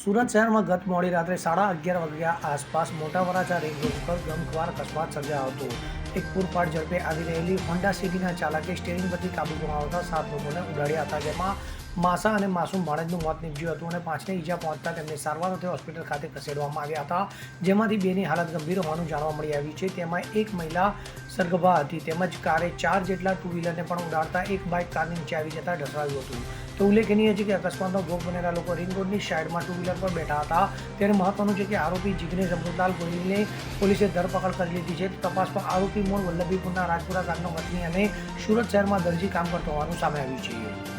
સુરત શહેરમાં ગત મોડી રાત્રે સાડા અગિયાર વાગ્યા આસપાસ મોટા વરાછા રિંગ રોડ પર ગમખ્વાર અકસ્માત સર્જાયો હતો. એક પૂરપાટ ઝડપે આવી રહેલી હોન્ડા સિટીના ચાલકે સ્ટેરિંગ પરથી કાબુ ગુમાવતા સાત લોકોને ઉડાડ્યા હતા, જેમાં માસા અને માસૂમ ભાણેજનું મોત નીપજ્યું હતું અને પાંચને ઈજા પહોંચતા તેમને સારવાર અર્થે હોસ્પિટલ ખાતે ખસેડવામાં આવ્યા હતા. જેમાંથી બેની હાલત ગંભીર હોવાનું જાણવા મળી આવ્યું છે. તેમાં એક મહિલા સર્ગભા હતી. તેમજ કારે ચાર જેટલા ટુ વ્હીલરને પણ ઉડાડતા એક બાઇક કારની નીચે આવી જતા ઢસડાયું હતું. તો ઉલ્લેખનીય છે કે અકસ્માતનો ભોગ બનેલા લોકો રિંગ રોડની સાઈડમાં ટુ વ્હીલર પર બેઠા હતા. ત્યારે મહત્વનું છે કે આરોપી જીગ્નેશ અમૃતલાલ ગોહિલને પોલીસે ધરપકડ કરી લીધી છે. તપાસમાં આરોપી મૂળ વલ્લભીપુરના રાજપુરા ગામનો વતની અને સુરત શહેરમાં દરજી કામ કરતો હોવાનું સામે આવ્યું છે.